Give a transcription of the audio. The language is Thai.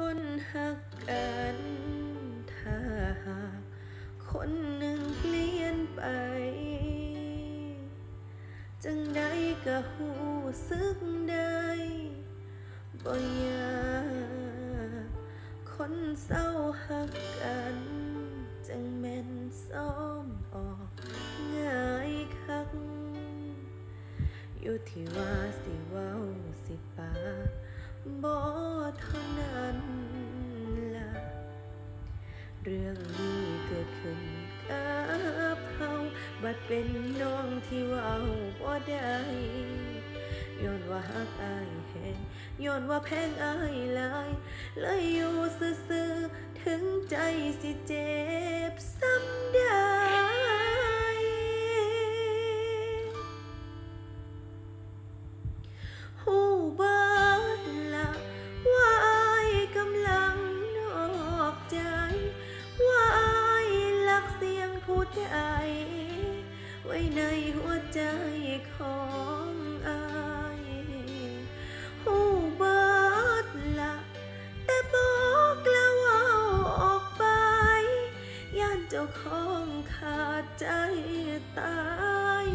คนหักกันถ้าหากคนหนึ่งเปลี่ยนไป จังใดก็หูสึกได้บ่อยากคนเศร้าหักกัน จังแม่นซ้อมออกง่ายคัก อยู่ที่ว่าสิเว้า เรื่องนี้เกิดขึ้นกับเขาบัดเป็นน้องที่เว้าบ่ได้ย้อนว่าฮักอายแหงย้อนว่าแพงอายหลายเลยอยู่ซื่อๆถึงใจสิเจ็ ไว้ในหัวใจของอายหูเบิดละแต่บอกแล้วว่าออกไป ย่านเจ้าของขาดใจตาย